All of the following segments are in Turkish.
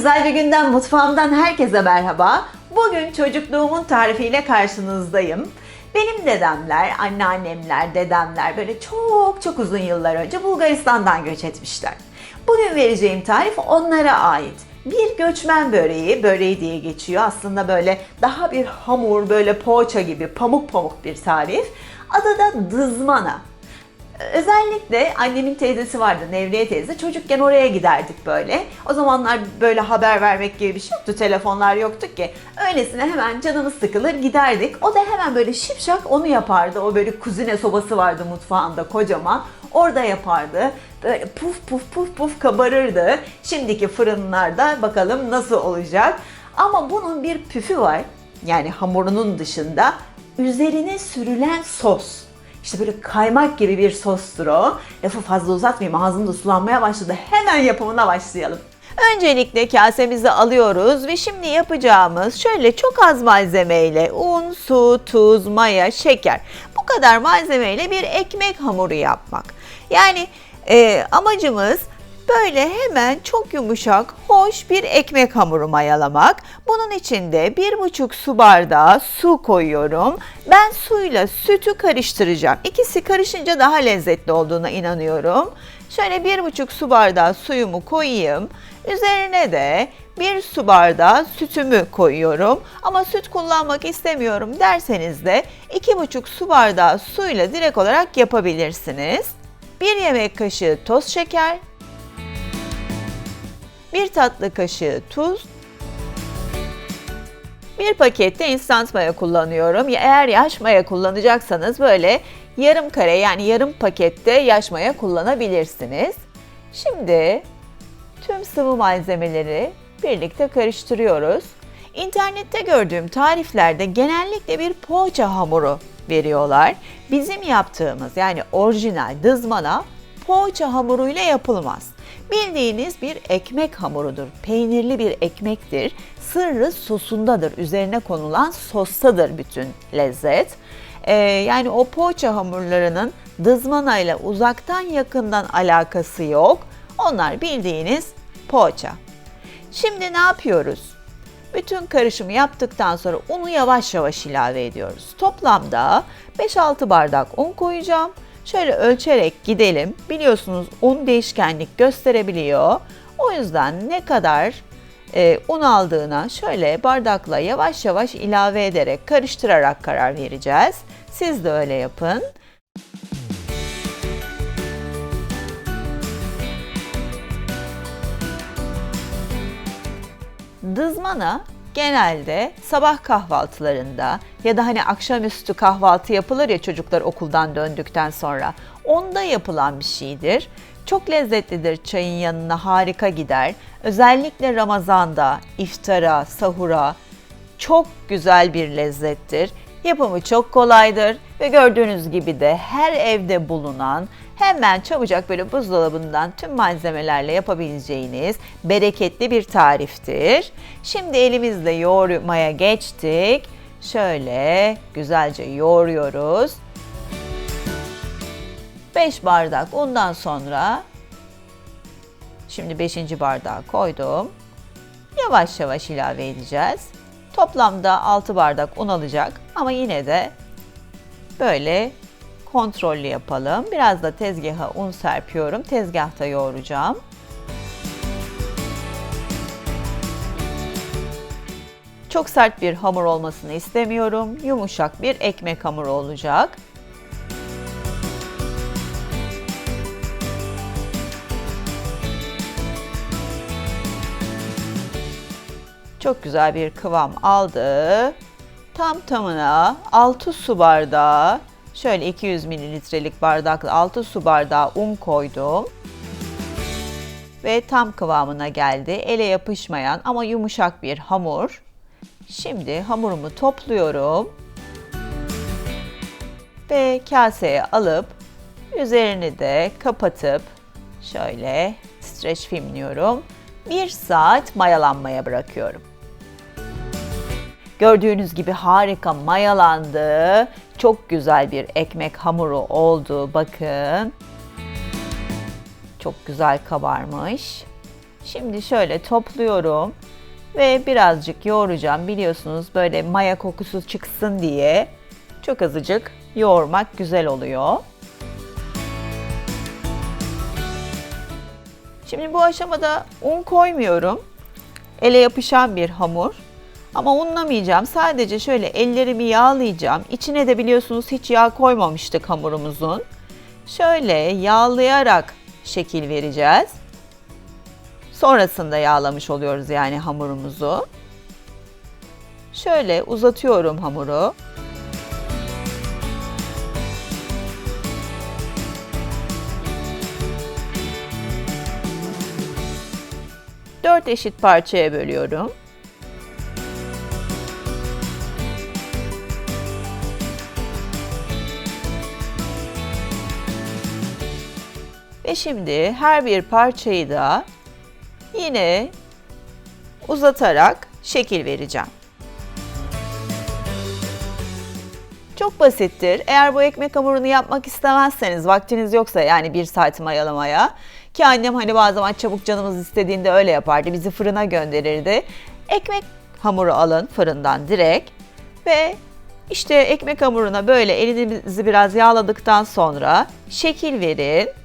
güzel bir günden mutfağımdan herkese merhaba. Bugün çocukluğumun tarifiyle karşınızdayım. Benim dedemler, anneannemler, dedemler böyle çok çok uzun yıllar önce Bulgaristan'dan göç etmişler. Bugün vereceğim tarif onlara ait. Bir göçmen böreği, böreği diye geçiyor. Aslında böyle daha bir hamur, böyle poğaça gibi pamuk pamuk bir tarif. Adı da dızmana. Özellikle annemin teyzesi vardı Nevriye teyze. Çocukken oraya giderdik böyle. O zamanlar böyle haber vermek gibi bir şey yoktu. Telefonlar yoktu ki. Öylesine hemen canımız sıkılır giderdik. O da hemen böyle şipşak onu yapardı. O böyle kuzine sobası vardı mutfağında kocaman. Orada yapardı. Böyle puf puf puf puf kabarırdı. Şimdiki fırınlarda bakalım nasıl olacak. Ama bunun bir püfü var. Yani hamurunun dışında üzerine sürülen sos. İşte böyle kaymak gibi bir sostur o. Lafı fazla uzatmayayım ağzımda sulanmaya başladı. Hemen yapımına başlayalım. Öncelikle kasemizi alıyoruz ve şimdi yapacağımız şöyle çok az malzemeyle un, su, tuz, maya, şeker bu kadar malzemeyle bir ekmek hamuru yapmak. Yani e, amacımız Böyle hemen çok yumuşak, hoş bir ekmek hamuru mayalamak. Bunun için de bir buçuk su bardağı su koyuyorum. Ben suyla sütü karıştıracağım. İkisi karışınca daha lezzetli olduğuna inanıyorum. Şöyle bir buçuk su bardağı suyumu koyayım. Üzerine de bir su bardağı sütümü koyuyorum. Ama süt kullanmak istemiyorum derseniz de iki buçuk su bardağı suyla direkt olarak yapabilirsiniz. Bir yemek kaşığı toz şeker, 1 tatlı kaşığı tuz, 1 pakette instant maya kullanıyorum. Eğer yaş maya kullanacaksanız böyle yarım kare yani yarım pakette yaş maya kullanabilirsiniz. Şimdi tüm sıvı malzemeleri birlikte karıştırıyoruz. İnternette gördüğüm tariflerde genellikle bir poğaça hamuru veriyorlar. Bizim yaptığımız yani orijinal dızmana poğaça hamuruyla yapılmaz. Bildiğiniz bir ekmek hamurudur. Peynirli bir ekmektir. Sırrı sosundadır. Üzerine konulan sostadır bütün lezzet. Ee, yani o poğaça hamurlarının dızmana ile uzaktan yakından alakası yok. Onlar bildiğiniz poğaça. Şimdi ne yapıyoruz? Bütün karışımı yaptıktan sonra unu yavaş yavaş ilave ediyoruz. Toplamda 5-6 bardak un koyacağım. Şöyle ölçerek gidelim. Biliyorsunuz un değişkenlik gösterebiliyor. O yüzden ne kadar e, un aldığına şöyle bardakla yavaş yavaş ilave ederek karıştırarak karar vereceğiz. Siz de öyle yapın. Dızmana genelde sabah kahvaltılarında ya da hani akşamüstü kahvaltı yapılır ya çocuklar okuldan döndükten sonra. Onda yapılan bir şeydir. Çok lezzetlidir çayın yanına harika gider. Özellikle Ramazan'da iftara, sahura çok güzel bir lezzettir. Yapımı çok kolaydır ve gördüğünüz gibi de her evde bulunan hemen çabucak böyle buzdolabından tüm malzemelerle yapabileceğiniz bereketli bir tariftir. Şimdi elimizle yoğurmaya geçtik. Şöyle güzelce yoğuruyoruz. 5 bardak undan sonra şimdi 5. bardağı koydum. Yavaş yavaş ilave edeceğiz. Toplamda 6 bardak un alacak ama yine de böyle kontrollü yapalım. Biraz da tezgaha un serpiyorum. Tezgahta yoğuracağım. Çok sert bir hamur olmasını istemiyorum. Yumuşak bir ekmek hamuru olacak. Çok güzel bir kıvam aldı. Tam tamına 6 su bardağı şöyle 200 mililitrelik bardakla 6 su bardağı un koydum. Ve tam kıvamına geldi. Ele yapışmayan ama yumuşak bir hamur. Şimdi hamurumu topluyorum. Ve kaseye alıp üzerini de kapatıp şöyle streç filmliyorum. Bir saat mayalanmaya bırakıyorum. Gördüğünüz gibi harika mayalandı. Çok güzel bir ekmek hamuru oldu. Bakın. Çok güzel kabarmış. Şimdi şöyle topluyorum ve birazcık yoğuracağım. Biliyorsunuz böyle maya kokusu çıksın diye çok azıcık yoğurmak güzel oluyor. Şimdi bu aşamada un koymuyorum. Ele yapışan bir hamur. Ama unlamayacağım. Sadece şöyle ellerimi yağlayacağım. İçine de biliyorsunuz hiç yağ koymamıştık hamurumuzun. Şöyle yağlayarak şekil vereceğiz. Sonrasında yağlamış oluyoruz yani hamurumuzu. Şöyle uzatıyorum hamuru. Dört eşit parçaya bölüyorum. Ve şimdi her bir parçayı da yine uzatarak şekil vereceğim. Çok basittir. Eğer bu ekmek hamurunu yapmak istemezseniz, vaktiniz yoksa yani bir saat mayalamaya ki annem hani bazen zaman çabuk canımız istediğinde öyle yapardı. Bizi fırına gönderirdi. Ekmek hamuru alın fırından direkt ve işte ekmek hamuruna böyle elinizi biraz yağladıktan sonra şekil verin.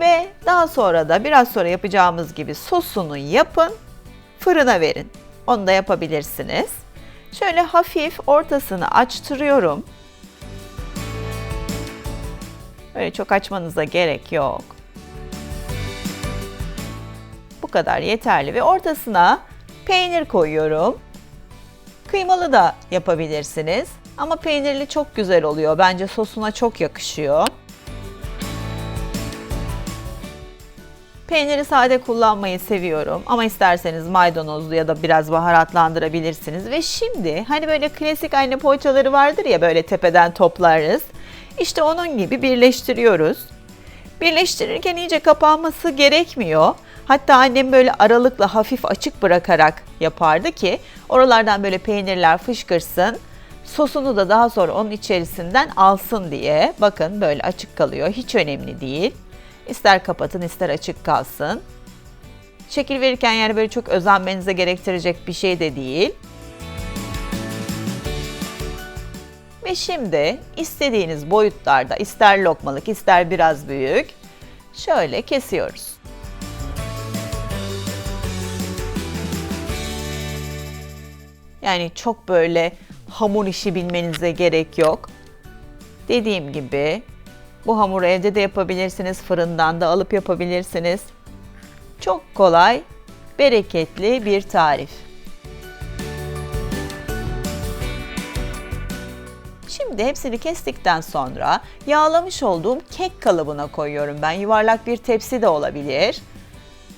Ve daha sonra da biraz sonra yapacağımız gibi sosunu yapın, fırına verin. Onu da yapabilirsiniz. Şöyle hafif ortasını açtırıyorum. Böyle çok açmanıza gerek yok. Bu kadar yeterli ve ortasına peynir koyuyorum. Kıymalı da yapabilirsiniz ama peynirli çok güzel oluyor. Bence sosuna çok yakışıyor. Peyniri sade kullanmayı seviyorum ama isterseniz maydanozlu ya da biraz baharatlandırabilirsiniz. Ve şimdi hani böyle klasik anne poğaçaları vardır ya böyle tepeden toplarız. İşte onun gibi birleştiriyoruz. Birleştirirken iyice kapanması gerekmiyor. Hatta annem böyle aralıkla hafif açık bırakarak yapardı ki oralardan böyle peynirler fışkırsın. Sosunu da daha sonra onun içerisinden alsın diye. Bakın böyle açık kalıyor. Hiç önemli değil. İster kapatın ister açık kalsın. Şekil verirken yani böyle çok özenmenize gerektirecek bir şey de değil. Ve şimdi istediğiniz boyutlarda ister lokmalık ister biraz büyük şöyle kesiyoruz. Yani çok böyle hamur işi bilmenize gerek yok. Dediğim gibi bu hamuru evde de yapabilirsiniz, fırından da alıp yapabilirsiniz. Çok kolay, bereketli bir tarif. Şimdi hepsini kestikten sonra yağlamış olduğum kek kalıbına koyuyorum ben. Yuvarlak bir tepsi de olabilir.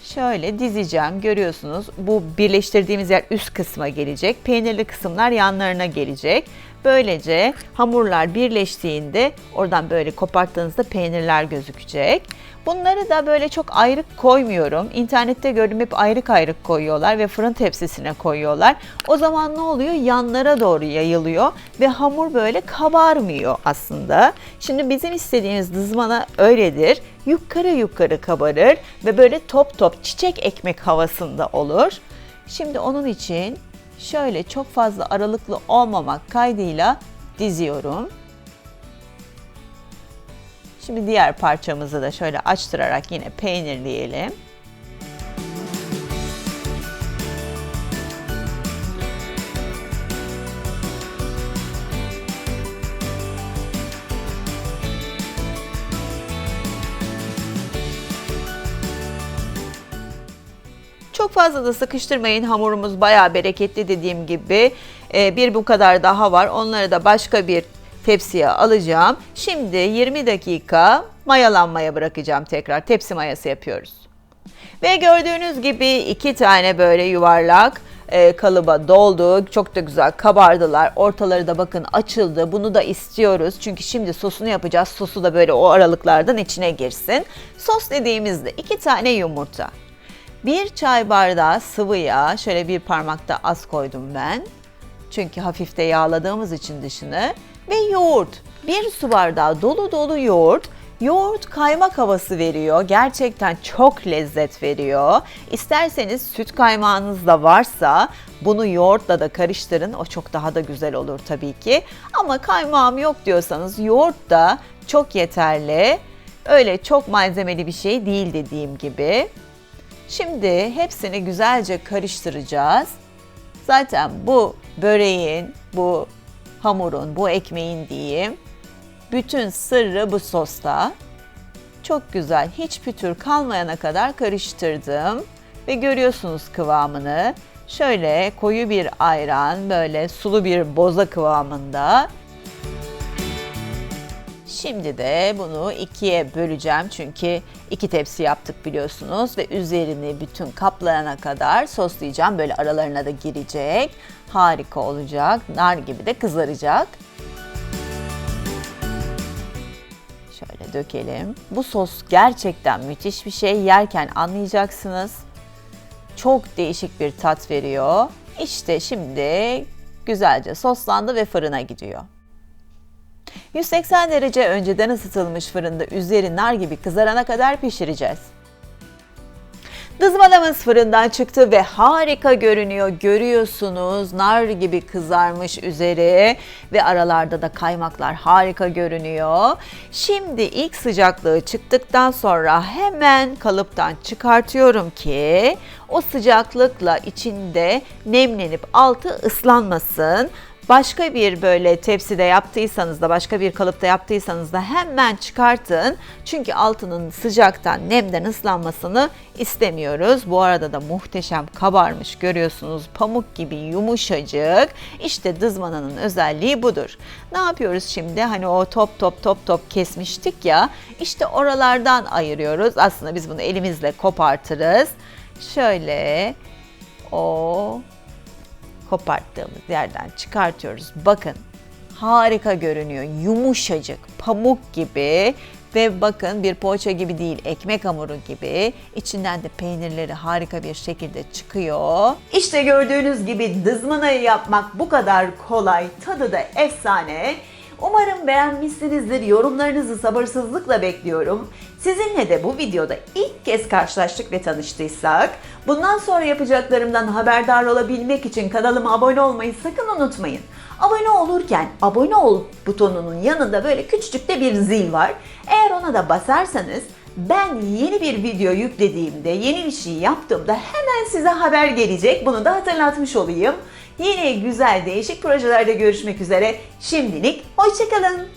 Şöyle dizeceğim. Görüyorsunuz bu birleştirdiğimiz yer üst kısma gelecek. Peynirli kısımlar yanlarına gelecek. Böylece hamurlar birleştiğinde oradan böyle koparttığınızda peynirler gözükecek. Bunları da böyle çok ayrık koymuyorum. İnternette gördüm hep ayrık ayrık koyuyorlar ve fırın tepsisine koyuyorlar. O zaman ne oluyor? Yanlara doğru yayılıyor ve hamur böyle kabarmıyor aslında. Şimdi bizim istediğimiz dızmana öyledir. Yukarı yukarı kabarır ve böyle top top çiçek ekmek havasında olur. Şimdi onun için şöyle çok fazla aralıklı olmamak kaydıyla diziyorum. Şimdi diğer parçamızı da şöyle açtırarak yine peynirleyelim. Çok fazla da sıkıştırmayın. Hamurumuz bayağı bereketli dediğim gibi. Ee, bir bu kadar daha var. Onları da başka bir tepsiye alacağım. Şimdi 20 dakika mayalanmaya bırakacağım tekrar. Tepsi mayası yapıyoruz. Ve gördüğünüz gibi iki tane böyle yuvarlak e, kalıba doldu. Çok da güzel kabardılar. Ortaları da bakın açıldı. Bunu da istiyoruz. Çünkü şimdi sosunu yapacağız. Sosu da böyle o aralıklardan içine girsin. Sos dediğimizde iki tane yumurta. Bir çay bardağı sıvı yağ. Şöyle bir parmakta az koydum ben. Çünkü hafif de yağladığımız için dışını. Ve yoğurt. Bir su bardağı dolu dolu yoğurt. Yoğurt kaymak havası veriyor. Gerçekten çok lezzet veriyor. İsterseniz süt kaymağınız da varsa bunu yoğurtla da karıştırın. O çok daha da güzel olur tabii ki. Ama kaymağım yok diyorsanız yoğurt da çok yeterli. Öyle çok malzemeli bir şey değil dediğim gibi. Şimdi hepsini güzelce karıştıracağız. Zaten bu böreğin, bu hamurun, bu ekmeğin diyeyim bütün sırrı bu sosta. Çok güzel, hiç pütür kalmayana kadar karıştırdım ve görüyorsunuz kıvamını. Şöyle koyu bir ayran, böyle sulu bir boza kıvamında. Şimdi de bunu ikiye böleceğim çünkü iki tepsi yaptık biliyorsunuz ve üzerini bütün kaplayana kadar soslayacağım. Böyle aralarına da girecek. Harika olacak. Nar gibi de kızaracak. Şöyle dökelim. Bu sos gerçekten müthiş bir şey. Yerken anlayacaksınız. Çok değişik bir tat veriyor. İşte şimdi güzelce soslandı ve fırına gidiyor. 180 derece önceden ısıtılmış fırında üzeri nar gibi kızarana kadar pişireceğiz. Dızmanamız fırından çıktı ve harika görünüyor. Görüyorsunuz nar gibi kızarmış üzeri ve aralarda da kaymaklar harika görünüyor. Şimdi ilk sıcaklığı çıktıktan sonra hemen kalıptan çıkartıyorum ki o sıcaklıkla içinde nemlenip altı ıslanmasın. Başka bir böyle tepside yaptıysanız da başka bir kalıpta yaptıysanız da hemen çıkartın. Çünkü altının sıcaktan nemden ıslanmasını istemiyoruz. Bu arada da muhteşem kabarmış görüyorsunuz. Pamuk gibi yumuşacık. İşte dızmananın özelliği budur. Ne yapıyoruz şimdi? Hani o top top top top kesmiştik ya. İşte oralardan ayırıyoruz. Aslında biz bunu elimizle kopartırız. Şöyle o koparttığımız yerden çıkartıyoruz. Bakın harika görünüyor. Yumuşacık, pamuk gibi ve bakın bir poğaça gibi değil, ekmek hamuru gibi. İçinden de peynirleri harika bir şekilde çıkıyor. İşte gördüğünüz gibi dızmanayı yapmak bu kadar kolay, tadı da efsane. Umarım beğenmişsinizdir. Yorumlarınızı sabırsızlıkla bekliyorum. Sizinle de bu videoda ilk kez karşılaştık ve tanıştıysak, bundan sonra yapacaklarımdan haberdar olabilmek için kanalıma abone olmayı sakın unutmayın. Abone olurken abone ol butonunun yanında böyle küçücük de bir zil var. Eğer ona da basarsanız ben yeni bir video yüklediğimde, yeni bir şey yaptığımda hemen size haber gelecek. Bunu da hatırlatmış olayım. Yine güzel değişik projelerde görüşmek üzere. Şimdilik hoşçakalın.